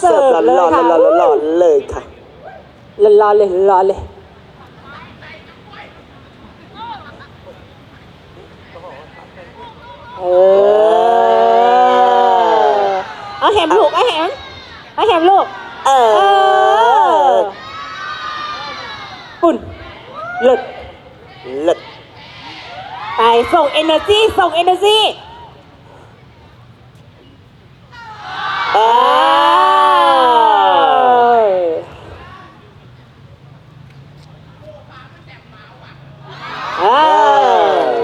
เสิร์ฟเลยค่ะร้อนๆๆๆๆเลยค่ะรอๆเลยรอเลยเออเอาแหมลูกเอาแหมเอาแหมลูก เอเอออปุ่นหลุดเลิศไปส่ง energy ส่ง energy เออ เออ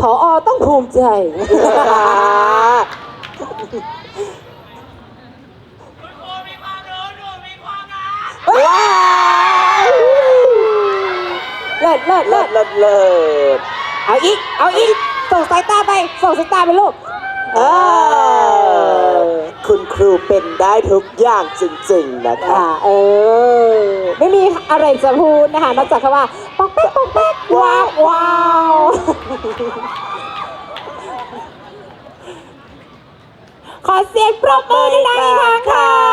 พออต้องภูมิ ใจ ว้าวเลิศเลิศเลิเลิศศเลิศเลิศเอาอีก เอาอีก ส่งสายตาไป ส่งสายตาไปลูก เออคุณครูเป็นได้ทุกอย่างจริงๆนะคะ อ่าเออ ไม่มีอะไรจะพูดนะคะ นอกจากคำว่าปอกแป๊กปอกแป๊กว้าวว้าว ขอเสียงปรบมือดังๆอีกครั้งค่ะ